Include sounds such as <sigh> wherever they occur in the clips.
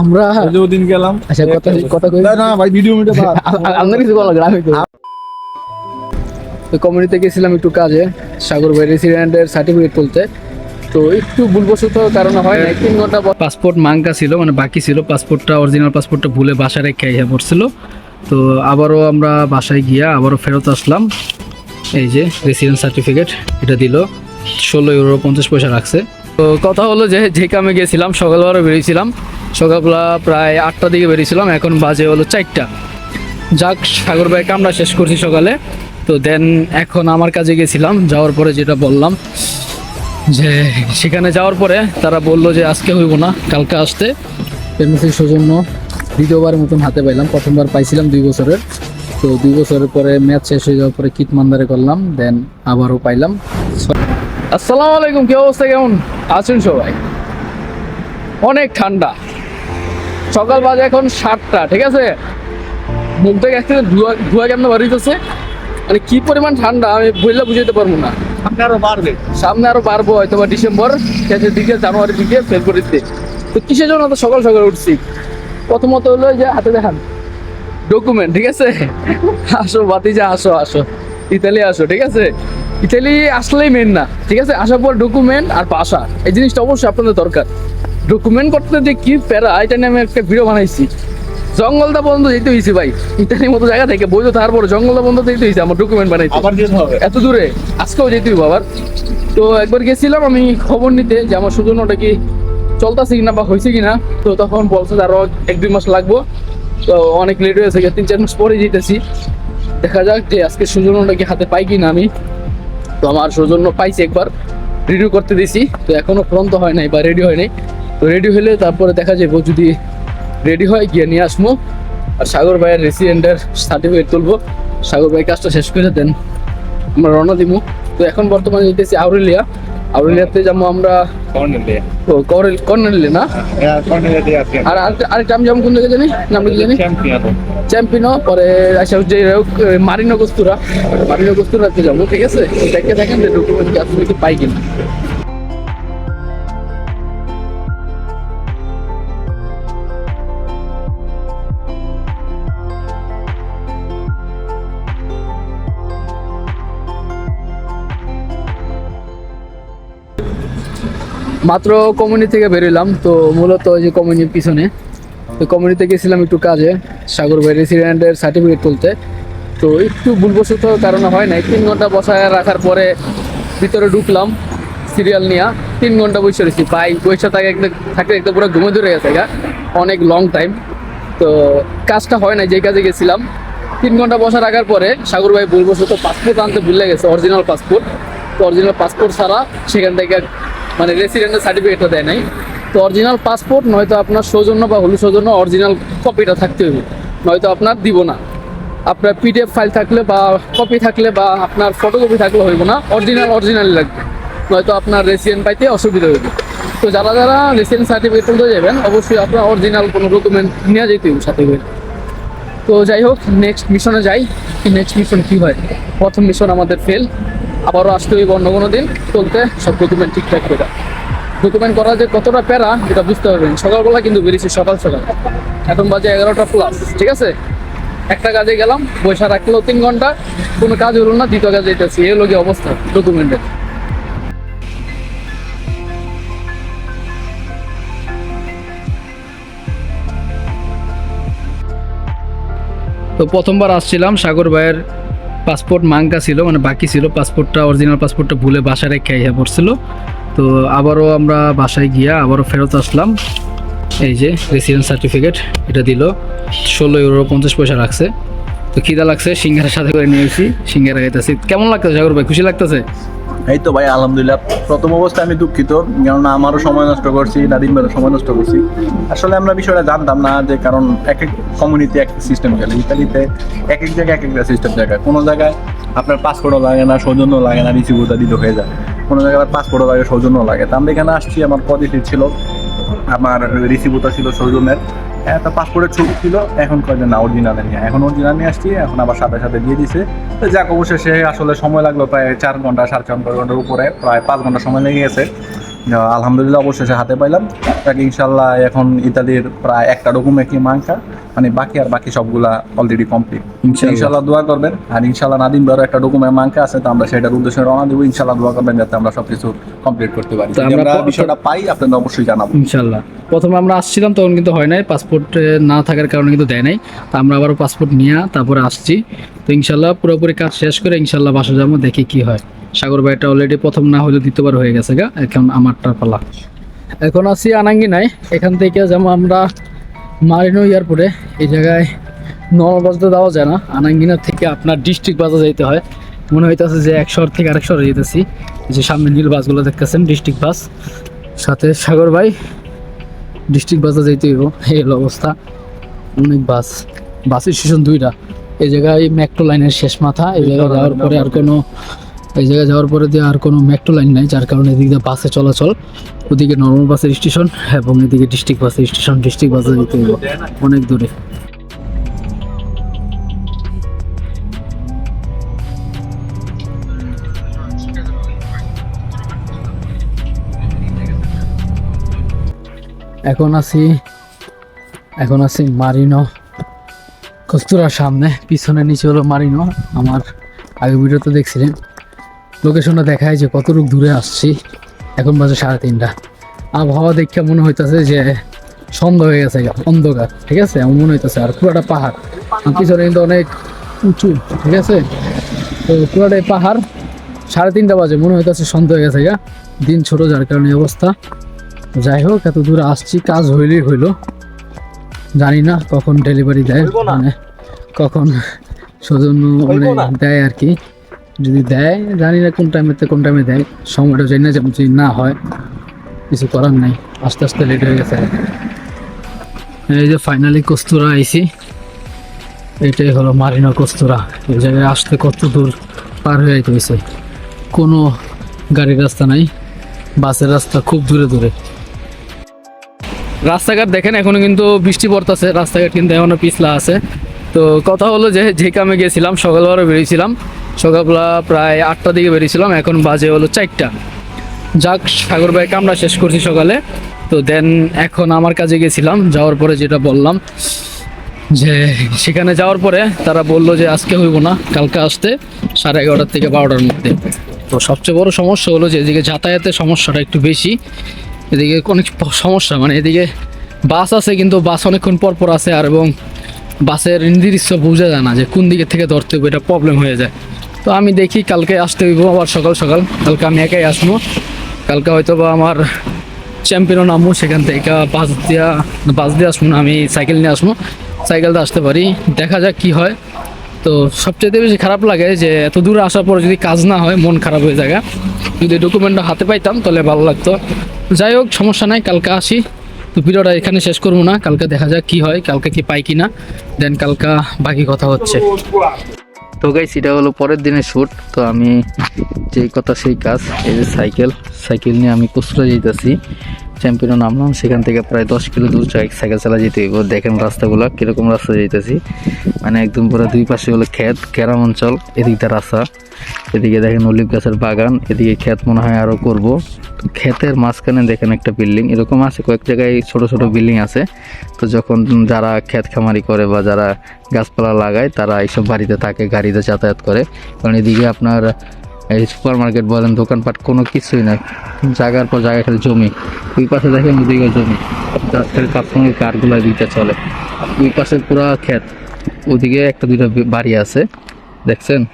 আমরা ওদিন গেলাম। আচ্ছা কথা কথা কই না, না ভাই ভিডিও মিটে বাদ। আপনার কিছু বলা আমি তো কমিউনিতে গেছিলাম একটু কাজে সাগর ভাই রেসিডেন্টের সার্টিফিকেট তুলতে। তো একটু ভুলবশত কারণে হয় না তিন ঘণ্টা পাসপোর্ট মাঙ্কা ছিল মানে বাকি ছিল। পাসপোর্টটা অরিজিনাল পাসপোর্টটা ভুলে বাসায় রেখে ইয়ে পড়ছিল। তো আবারও আমরা বাসায় গিয়া আবারও ফেরত আসলাম। এই যে রেসিডেন্ট সার্টিফিকেট এটা দিল। ষোলো ইউরো পঞ্চাশ পয়সা রাখছে। তো কথা হলো যে যে কামে গেছিলাম সকালবেলা বেরিয়েছিলাম। সকালবেলা প্রায় আটটার দিকে বেরিয়েছিলাম, এখন বাজে হলো চারটা। যাক, সাগর ভাই কামটা শেষ করছি সকালে। তো দেন, এখন আমার কাজে গেছিলাম, যাওয়ার পরে যেটা বললাম, যে সেখানে যাওয়ার পরে তারা বলল যে আজকে হইব না, কালকে আসতে। প্রেগনেন্সির সৌজন্য দ্বিতীয়বার মতন হাতে পাইলাম, প্রথমবার পাইছিলাম দুই বছরের। তো দুই বছরের পরে ম্যাচ শেষ হয়ে যাওয়ার পরে কিট মান্দারে করলাম, দেন আবারও পাইলাম। আসসালামু আলাইকুম, কি অবস্থা, কেমন? আছেন সবাই? অনেক ঠান্ডা। সকাল বাজে এখন সাতটা ঠিক আছে? মুখ থেকে থেকে ধোয়া ধোয়া কেমন বাড়িতেছে মানে কি পরিমাণ ঠান্ডা আমি বললে বুঝাইতে পারব না। সামনে আরও বাড়বে। সামনে আরও বাড়বো হয়তো বা ডিসেম্বর শেষের দিকে জানুয়ারির দিকে ফেব্রুয়ারিতে তো কিসের জন্য তো সকাল সকাল উঠছি? প্রথমত হলো যে হাতে দেখান। ডকুমেন্ট ঠিক আছে? আসো বাতিজা আসো আসো। ইতালি আসো ঠিক আছে? ইতালি আসলেই মেন না ঠিক আছে? আসার পর ডকুমেন্ট আর পাশা এই জিনিসটা অবশ্যই আপনাদের দরকার। ডকুমেন্ট করতে যে কি প্যারা এটা নিয়ে আমি একটা ভিডিও বানাইছি। জঙ্গলটা বন্ধ যেতে হয়েছে ভাই। ইতালির মতো জায়গা থেকে বই তো তারপর জঙ্গলটা বন্ধ যেতে হয়েছে আমার ডকুমেন্ট হবে। এত দূরে আজকেও যেতে হইব আবার। তো একবার গেছিলাম আমি খবর নিতে যে আমার সুজনটা কি চলতেছে কিনা বা হয়েছে কিনা তো তখন বলছে আরও এক দুই মাস লাগবো। তো অনেক লেট হয়েছে তিন চার মাস পরে যেতেছি। দেখা যাক যে আজকে সুজনটা কি হাতে পাই কিনা আমি। তো আমার সৌজন্য পাইছি একবার রিডিউ করতে দিছি। তো এখনও পর্যন্ত হয় নাই বা রেডি হয় নাই। তো রেডি হলে তারপরে দেখা যাব যদি রেডি হয় গিয়ে নিয়ে আসব আর সাগর ভাইয়ের রেসিডেন্টের সার্টিফিকেট তুলবো। সাগর ভাই কাজটা শেষ করে দেন। আমরা রওনা দিব তো এখন বর্তমানে যেতেছি আউরেলিয়া। আউরেলিয়াতে যাব আমরা কর্নেলে। ও কর্নেল কর্নেলে না? হ্যাঁ আর আরেকটা- আমি যাব কোন জায়গায় জানি? নামটা কি জানি? চ্যাম্পিয়ন। চ্যাম্পিয়ন পরে আসা যে মারিনো কস্তুরা মারিনো কস্তুরাতে যাব ঠিক আছে? দেখে দেখেন যে ডকুমেন্ট আসলে কি পাই কিনা। মাত্র কমিউনি থেকে বেরোলাম, তো মূলত ওই যে কমিউনির পিছনে। তো কমিউনিতে গেছিলাম একটু কাজে, সাগর ভাই রেসিডেন্টের সার্টিফিকেট তুলতে। তো একটু ভুলবশত কারণে হয় নাই, তিন ঘণ্টা বসায় রাখার পরে ভিতরে ঢুকলাম সিরিয়াল নিয়ে। তিন ঘণ্টা বসে রয়েছি, ভাই, বসে থাকে থাকতে একদম পুরো ঘুমে ধরে গেছে গা, অনেক লং টাইম তো কাজটা হয় নাই, যে কাজে গেছিলাম। তিন ঘণ্টা বসা রাখার পরে সাগর ভাই ভুলবশত পাসপোর্ট আনতে ভুলে গেছে অরিজিনাল পাসপোর্ট তো অরিজিনাল পাসপোর্ট ছাড়া সেখান থেকে মানে রেসিডেন্টের সার্টিফিকেটটা দেয় নাই। তো অরিজিনাল পাসপোর্ট নয়তো আপনার সৌজন্য বা হলুদ সৌজন্য অরিজিনাল কপিটা থাকতে হবে নয়তো আপনার দিব না। আপনার পিডিএফ ফাইল থাকলে বা কপি থাকলে বা আপনার ফটোকপি থাকলে হইব না। অরিজিনাল অরিজিনাল লাগবে। নয়তো আপনার রেসিডেন্ট পাইতে অসুবিধা হইবে। তো যারা যারা রেসিডেন্ট সার্টিফিকেট তুলতে যাবেন, অবশ্যই আপনার অরিজিনাল কোনো ডকুমেন্ট নিয়ে যেতে হবে সাথে করে। তো যাই হোক নেক্সট মিশনে যাই। নেক্সট মিশন কী হয়? প্রথম মিশন আমাদের ফেল আবারও আসতে হইব অন্য কোনো দিন। চলতে সব ডকুমেন্ট ঠিকঠাক করে। ডকুমেন্ট করা যে কতটা প্যারা, এটা বুঝতে পারবেন। সকালবেলা কিন্তু বেরিয়েছি সকাল সকাল। এখন বাজে এগারোটা প্লাস ঠিক আছে? একটা কাজে গেলাম পয়সা রাখল তিন ঘণ্টা। কোনো কাজ হলো না, দ্বিতীয় কাজে যেতেছি এই লোকে অবস্থা ডকুমেন্টের তো প্রথমবার আসছিলাম সাগর ভাইয়ের পাসপোর্ট মাঙ্কা ছিল মানে বাকি ছিল। পাসপোর্টটা অরিজিনাল পাসপোর্টটা ভুলে বাসায় রেখে ইয়ে পড়ছিল। তো আবারও আমরা বাসায় গিয়া আবারও ফেরত আসলাম। এই যে রেসিডেন্ট সার্টিফিকেট এটা দিল। ষোলো ইউরো পঞ্চাশ পয়সা রাখছে। তো খিদা লাগছে সিঙ্গারের সাথে করে নিয়েছি সিঙ্গারা খাইতেছি। কেমন লাগতেছে সাগর ভাই? খুশি লাগতেছে? এই তো ভাই, আলহামদুলিল্লাহ। প্রথম অবস্থায় আমি দুঃখিত, কেননা আমারও সময় নষ্ট করছি, নাদিম ভাইয়েরও সময় নষ্ট করছি। আসলে আমরা বিষয়টা জানতাম না যে কারণ এক এক কমিউনিটি এক সিস্টেম খেলে ইতালিতে এক এক জায়গায় এক একটা সিস্টেম জায়গায় কোনো জায়গায় আপনার পাসপোর্টও লাগে না, সৌজন্য লাগে না রিসিভটা দিতে হয়ে যায়। কোনো জায়গায় আবার পাসপোর্টও লাগে, সৌজন্য লাগে। তা আমরা এখানে আসছি, আমার পজিটিভ ছিল। আমার রিসিভটা ছিল সৌজন্যের। একটা পাসপোর্টের ছবি ছিল। এখন কয়েকদিন না অরিজিনাল নিয়ে। এখন অরিজিনাল নিয়ে আসছি, এখন আবার সাথে সাথে দিয়ে দিছে। তো যাক সে আসলে সময় লাগল প্রায় চার ঘণ্টা, সাড়ে চার ঘণ্টার উপরে, প্রায় পাঁচ ঘণ্টা সময় লেগে গেছে। আলহামদুলিল্লাহ অবশেষে হাতে পাইলাম। তাকে ইনশাল্লাহ এখন ইতালির প্রায় একটা ডকুমেন্ট কি মাংকা মানে বাকি আর বাকি সবগুলা অলরেডি কমপ্লিট ইনশাল্লাহ। দোয়া করবেন। আর ইনশাল্লাহ নাদিম বড় একটা ডকুমেন্ট মাংকা আছে তো আমরা সেটার উদ্দেশ্যে রওনা দেবো। ইনশাল্লাহ দোয়া করবেন যাতে আমরা সবকিছু কমপ্লিট করতে পারি। আমরা আমরা বিষয়টা পাই আপনাদের অবশ্যই জানাব। ইনশাল্লাহ প্রথমে আমরা আসছিলাম তখন কিন্তু হয় নাই। পাসপোর্ট না থাকার কারণে কিন্তু দেয় নাই। তা আমরা আবারও পাসপোর্ট নিয়ে তারপরে আসছি। তো ইনশাল্লাহ পুরোপুরি কাজ শেষ করে ইনশাল্লাহ বাসা যাব দেখি কি হয়। সাগর ভাইটা অলরেডি প্রথম না হলে দ্বিতীয়বার হয়ে গেছে গা, এখন আমারটা পালা। এখন আছি আনাঙ্গি নাই এখান থেকে যেমন আমরা মারিনো এয়ারপোর্টে, এই জায়গায় নর্মাল বাস তো দেওয়া যায় না। আনাঙ্গিনা থেকে আপনার ডিস্ট্রিক্ট বাসে যাইতে হয়। মনে হইতেছে যে এক শহর থেকে আরেক শহরে যেতেছি। যে সামনে নীল বাসগুলো দেখতেছেন ডিস্ট্রিক্ট বাস। সাথে সাগর ভাই ডিস্ট্রিক্ট বাসে যেতে হইব। এই অবস্থা। অনেক বাস। বাস স্টেশন দুইটা। এই জায়গায় মেট্রো লাইনের শেষ মাথা, এই জায়গায় যাওয়ার পরে আর কোনো এই জায়গায় যাওয়ার পরে দিয়ে আর কোনো মেট্রো লাইন নাই, যার কারণে এদিকে বাসে চলাচল, ওদিকে নর্মাল বাসের স্টেশন এবং এদিকে ডিস্ট্রিক্ট বাসের স্টেশন ডিস্ট্রিক্ট বাসে যেতে অনেক দূরে। এখন আছি এখন আছি মারিনো, কস্তুরার সামনে, পিছনে নিচে হলো মারিনো, আমার আগে ভিডিওতে দেখছিলেন। লোকেশনটা দেখায় যে কতটুকু দূরে আসছি। এখন বাজে সাড়ে তিনটা। আবহাওয়া দেখে মনে হইতেছে যে সন্ধ্যা হয়ে গেছে গা, অন্ধকার ঠিক আছে? এমন মনে হইতেছে আর পুরোটা পাহাড়। পিছনে কিন্তু অনেক উঁচু ঠিক আছে? তো পুরোটাই পাহাড় সাড়ে তিনটা বাজে মনে হইতেছে সন্ধ্যা হয়ে গেছে গা। দিন ছোট যার কারণে অবস্থা। যাই হোক এত দূরে আসছি কাজ হইলেই হইল। জানি না কখন ডেলিভারি দেয় মানে কখন সৌজন্য মানে দেয় আর কি। যদি দেয়, জানি না কোন টাইমেতে কোন টাইমে দেয়। সময়টা জানি না যদি না হয়, কিছু করার নাই। আস্তে আস্তে লেট হয়ে গেছে। এই যে ফাইনালি কস্তুরা আইছি। এটাই হলো মারিনো কস্তুরা। এই জায়গায় আসতে কত দূর পার হয়ে হয়েছে কোনো গাড়ির রাস্তা নাই। বাসের রাস্তা খুব দূরে দূরে। রাস্তাঘাট দেখেন, এখনও কিন্তু বৃষ্টি পড়তেছে। রাস্তাঘাট কিন্তু এখনও পিছলা আছে। তো কথা হলো যে যে কামে গেছিলাম, সকালবেলা বেরিয়েছিলাম। সকালবেলা প্রায় আটটার দিকে বেরিয়েছিলাম, এখন বাজে হলো চারটা। যাক, সাগর ভাই কামরা শেষ করছি সকালে। তো দেন, এখন আমার কাজে গেছিলাম, যাওয়ার পরে যেটা বললাম, যে সেখানে যাওয়ার পরে তারা বলল যে আজকে হইব না, কালকে আসতে সাড়ে এগারোটার থেকে বারোটার মধ্যে। তো সবচেয়ে বড় সমস্যা হলো যে এদিকে যাতায়াতের সমস্যাটা একটু বেশি। এদিকে অনেক সমস্যা মানে এদিকে বাস আছে, কিন্তু বাস অনেকক্ষণ পর পর আছে, আর এবং বাসের নির্দিষ্ট বোঝা যায় না যে কোন দিকে থেকে ধরতে হবে, এটা প্রবলেম হয়ে যায়। তো আমি দেখি কালকে আসতে হইব, আবার সকাল সকাল। কালকে আমি একাই আসব। কালকে হয়তো বা আমার চ্যাম্পিয়নও নামবো, সেখান থেকে বাস দিয়া বাস দিয়ে আসব না, আমি সাইকেল নিয়ে আসব। সাইকেলতে আসতে পারি, দেখা যাক কি হয়। তো সবচেয়ে বেশি খারাপ লাগে যে, এত দূরে আসার পর যদি কাজ না হয়, মন খারাপ হয়ে যায় যদি ডকুমেন্টটা হাতে পাইতাম, তাহলে ভালো লাগতো। যাই হোক, সমস্যা নাই, কালকে আসি। তো ভিডিওটা এখানে শেষ করব না, কালকে দেখা যাক কি হয়, কালকে কি পাই কি না দেন কালকা বাকি কথা হচ্ছে। তো গাইস এটা হলো পরের দিনের শ্যুট তো আমি যেই কথা সেই কাজ, এই যে সাইকেল সাইকেল নিয়ে আমি কুচরা যেতেছি চ্যাম্পিয়ন নামলাম, সেখান থেকে প্রায় দশ কিলো দূর সাইকেল চালা যেতে হইব। দেখেন রাস্তাগুলো, কীরকম রাস্তা যেতেছি মানে একদম পুরো দুই পাশে হলো ক্ষেত গ্রাম অঞ্চল, এদিকটা রাস্তা। এদিকে দেখেন অলিভ গাছের বাগান, এদিকে ক্ষেত মনে হয় আরও করব। ক্ষেতের মাঝখানে দেখেন একটা বিল্ডিং, এরকম আছে, কয়েক জায়গায় ছোট ছোট বিল্ডিং আছে। তো যখন যারা ক্ষেত খামারি করে বা যারা গাছপালা লাগায়, তারা এইসব বাড়িতে থাকে, গাড়িতে যাতায়াত করে। কারণ এদিকে আপনার এই সুপার মার্কেট বলেন, দোকানপাট কোনো কিছুই নাই। জায়গার পর জায়গা, খালি জমি। ওই পাশে দেখেন ওদিকে জমি। খালি কাপড়ের কারগুলো দিতে চলে। ওই পাশে পুরা ক্ষেত। ওদিকে একটা দুইটা বাড়ি আছে। দেখছেন?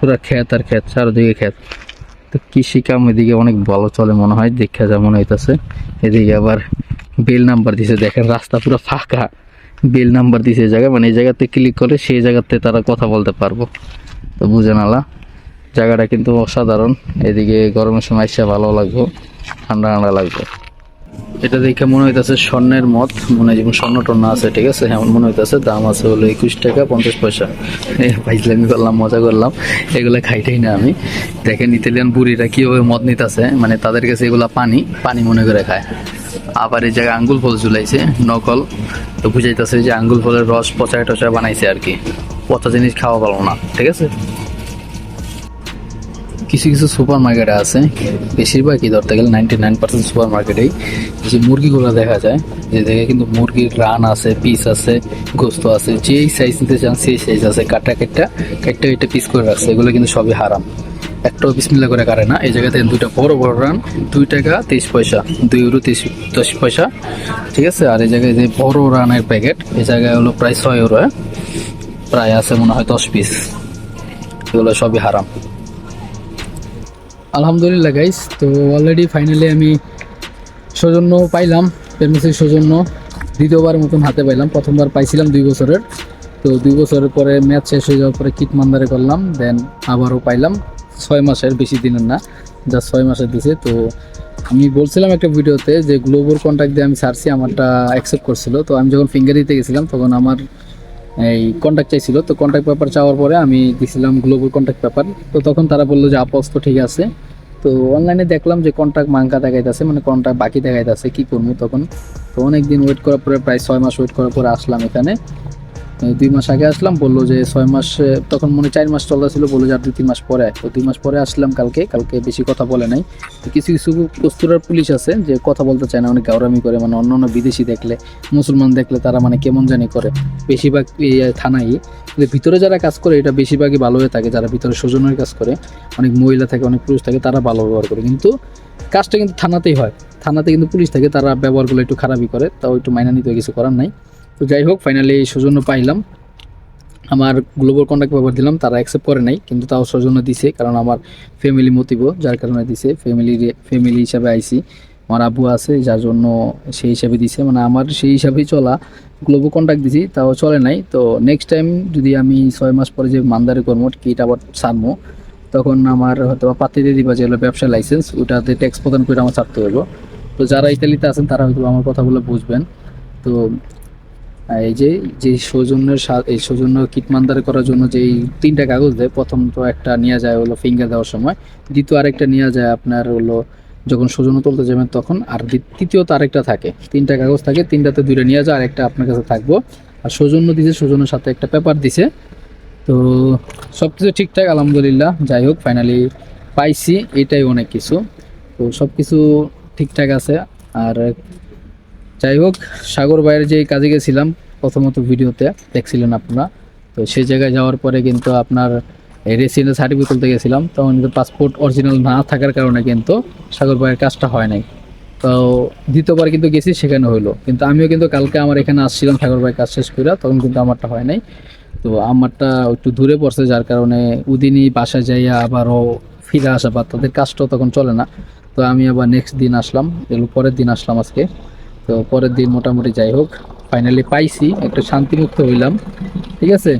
পুরা ক্ষেত আর ক্ষেত, চারদিকে ক্ষেত। তো কৃষি কাম এদিকে অনেক ভালো চলে মনে হয়, দেখা যা মনে হইতেছে। এদিকে আবার বিল নাম্বার দিছে, দেখেন রাস্তা পুরো ফাঁকা। বিল নাম্বার দিছে এই জায়গায় মানে এই জায়গাতে ক্লিক করে সেই জায়গাতে তারা কথা বলতে পারব। তো বুঝে নালা, জায়গাটা কিন্তু অসাধারণ। এদিকে গরমের সময় এসে ভালো লাগবে ঠান্ডা ঠান্ডা লাগবে। এটা দেখে মনে হইতেছে স্বর্ণের মত মনে হয় যেমন স্বর্ণ টর্ণ আছে, ঠিক আছে? এমন মনে হইতেছে দাম আছে হলো একুশ টাকা পঞ্চাশ পয়সা। ভাইজলামি করলাম, মজা করলাম। এগুলো খাইটাই না আমি। দেখেন ইতালিয়ান বুড়িরা কীভাবে মদ নিতেছে মানে তাদের কাছে এগুলা পানি পানি মনে করে খায়। আবার এই জায়গায় আঙ্গুল ফল ঝুলাইছে, নকল। তো বুঝাইতেছে যে আঙ্গুল ফলের রস পচায় টচায় বানাইছে আর কি। পচা জিনিস খাওয়া পারব না, ঠিক আছে? কিছু কিছু সুপার মার্কেটে আছে। বেশিরভাগই ধরতে গেলে নাইনটি নাইন পার্সেন্ট সুপার মার্কেটেই যে মুরগিগুলো দেখা যায়, যে দেখে কিন্তু মুরগির রান আছে পিস আছে, গোস্ত আছে, যেই সাইজ নিতে চান সেই সাইজ আছে কাটা কেটটা কেটটা এটা পিস করে রাখছে। এগুলো কিন্তু সবই হারাম। একটাও বিসমিল্লা করে কাটে না। এই জায়গাতে দুইটা বড় বড় রান, দুই টাকা তেইশ পয়সা, দুই ইউরো তেইশ, দশ পয়সা। ঠিক আছে? আর এই জায়গায় যে বড় রানের প্যাকেট এই জায়গায় হলো প্রায় ছয় ইউরো হ্যাঁ? প্রায় আছে মনে হয় দশ পিস এগুলো সবই হারাম। আলহামদুলিল্লাহ গাইস তো অলরেডি ফাইনালি আমি সৌজন্য পাইলাম প্রেমসির সৌজন্য। দ্বিতীয়বার মতন হাতে পাইলাম, প্রথমবার পাইছিলাম দুই বছরের। তো দুই বছরের পরে ম্যাচ শেষ হয়ে যাওয়ার পরে কিট মান্দারে করলাম দেন আবারও পাইলাম। ছয় মাসের, বেশি দিনের না যা ছয় মাসের দিছে। তো আমি বলছিলাম একটা ভিডিওতে যে গ্লোবাল কন্ট্যাক্ট দিয়ে আমি সারছি আমারটা অ্যাকসেপ্ট করছিল। তো আমি যখন ফিঙ্গার দিতে গেছিলাম, তখন আমার এই কন্ট্যাক্ট চাইছিল, তো কন্ট্যাক্ট পেপার চাওয়ার পরে আমি দিছিলাম গ্লোবাল কন্ট্যাক্ট পেপার তো তখন তারা বলল যে আপস্ত ঠিক আছে। তো অনলাইনে দেখলাম যে কন্ট্যাক্ট মাঙ্কা দেখাইতেছে মানে কন্ট্রাক্ট বাকি দেখাইতেছে, কি করব তখন? তো অনেক দিন ওয়েট করার পরে, প্রায় ছয় মাস ওয়েট করার পরে আসলাম এখানে। দুই মাস আগে আসলাম, বলল যে ছয় মাস, তখন মনে চার মাস চলতে ছিল বলল যে আর দুই, তিন মাস পরে তো দুই মাস পরে আসলাম কালকে কালকে বেশি কথা বলে নাই। তো কিছু কিছু কস্তুরার পুলিশ আছে যে কথা বলতে চায় না, অনেক গাউরামি করে মানে অন্য অন্য বিদেশি দেখলে, মুসলমান দেখলে তারা মানে কেমন জানি করে। বেশিরভাগ থানায় কিন্তু ভিতরে যারা কাজ করে, এটা বেশিরভাগই ভালো হয়ে থাকে, যারা ভিতরে স্বজনের কাজ করে, অনেক মহিলা থাকে, অনেক পুরুষ থাকে, তারা ভালো ব্যবহার করে। কিন্তু কাজটা কিন্তু থানাতেই হয়। থানাতে কিন্তু পুলিশ থাকে, তারা ব্যবহারগুলো একটু খারাপই করে, তাও একটু মাইনা নিতে কিছু করার নাই। তো যাই হোক ফাইনালি সৌজন্য পাইলাম। আমার গ্লোবাল কন্ট্যাক্ট ব্যবহার দিলাম, তারা অ্যাকসেপ্ট করে নাই, কিন্তু তাও সৌজন্য দিছে, কারণ আমার ফ্যামিলি মতিব যার কারণে দিছে। ফ্যামিলি ফ্যামিলি হিসাবে আইছি আমার আব্বু আছে, যার জন্য সেই হিসাবে দিছে। মানে আমার সেই হিসাবেই চলা। গ্লোবাল কন্ট্যাক্ট দিছি, তাও চলে নাই। তো নেক্সট টাইম যদি আমি ছয় মাস পরে যে মান্দারে করব, কিট আবার ছাড়বো, তখন আমার হয়তো বা পাতি দিয়ে দিবা যে হলো ব্যবসা লাইসেন্স ওটাতে ট্যাক্স প্রদান করে আমার ছাড়তে হইব। তো যারা ইতালিতে আছেন, তারা হয়তো আমার কথাগুলো বুঝবেন। তো এই যে যে সৌজন্যের এই সৌজন্য কিটমান্দারে করার জন্য যে তিনটা কাগজ দেয়, প্রথম তো একটা নেওয়া যায় হলো ফিঙ্গার দেওয়ার সময়, দ্বিতীয় আরেকটা নেওয়া যায় আপনার হলো যখন সৌজন্য তুলতে যাবেন তখন, আর দ্বি- তৃতীয়ত আরেকটা থাকে, তিনটা কাগজ থাকে, তিনটাতে দুইটা নিয়ে যায়, আরেকটা আপনার কাছে থাকব, আর সৌজন্য দিছে, সৌজন্যের সাথে একটা পেপার দিছে, তো সব কিছু ঠিকঠাক, আলহামদুলিল্লাহ, যাই হোক ফাইনালি পাইছি, এটাই অনেক কিছু, তো সব কিছু ঠিকঠাক আছে, আর যাই হোক, সাগর বাইরে যে কাজে গেছিলাম, প্রথমত ভিডিওতে, দেখছিলেন আপনারা। তো সেই জায়গায় যাওয়ার পরে কিন্তু আপনার রেসিডেন্স সার্টিফিকেট তুলতে গেছিলাম, তখন কিন্তু পাসপোর্ট অরিজিনাল না থাকার কারণে কিন্তু সাগর বাইরের কাজটা হয় নাই। তো দ্বিতীয়বার কিন্তু গেছি, সেখানে হইল। কিন্তু আমিও কিন্তু কালকে আমার এখানে আসছিলাম, সাগর ভাই কাজ শেষ করে তখন কিন্তু আমারটা হয় নাই। তো আমারটা একটু দূরে পড়ছে, যার কারণে উদিনই বাসায় যাইয়া আবারও ফিরে আসা বা তাদের কাজটাও তখন চলে না। তো আমি আবার নেক্সট দিন আসলাম এগুলো পরের দিন আসলাম আজকে। তো পরের দিন মোটামুটি যাই হোক ফাইনালি পাইছি, একটা শান্তিমুক্ত হইলাম, ঠিক আছে?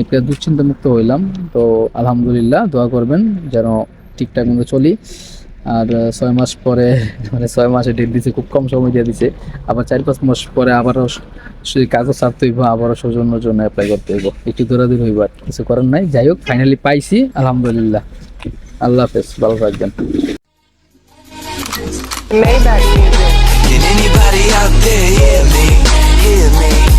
একটা দুশ্চিন্তা মুক্ত হইলাম, তো আলহামদুলিল্লাহ দোয়া করবেন যেন ঠিকঠাক মতো চলি। আর ছয় মাস পরে <laughs> মানে ছয় মাসে ডেট দিছে, খুব কম সময় দিয়ে দিছে, আবার চার পাঁচ মাস পরে আবারও সেই কাজও ছাড়তে হইব, আবারও সৌজন্যর জন্য অ্যাপ্লাই করতে হইব। একটু দৌড়াদৌড়ি হইব আর, কিছু করার নাই। যাই হোক ফাইনালি পাইছি, আলহামদুলিল্লাহ। আল্লাহ হাফেজ, ভালো থাকবেন। Anybody out there hear me? Hear me?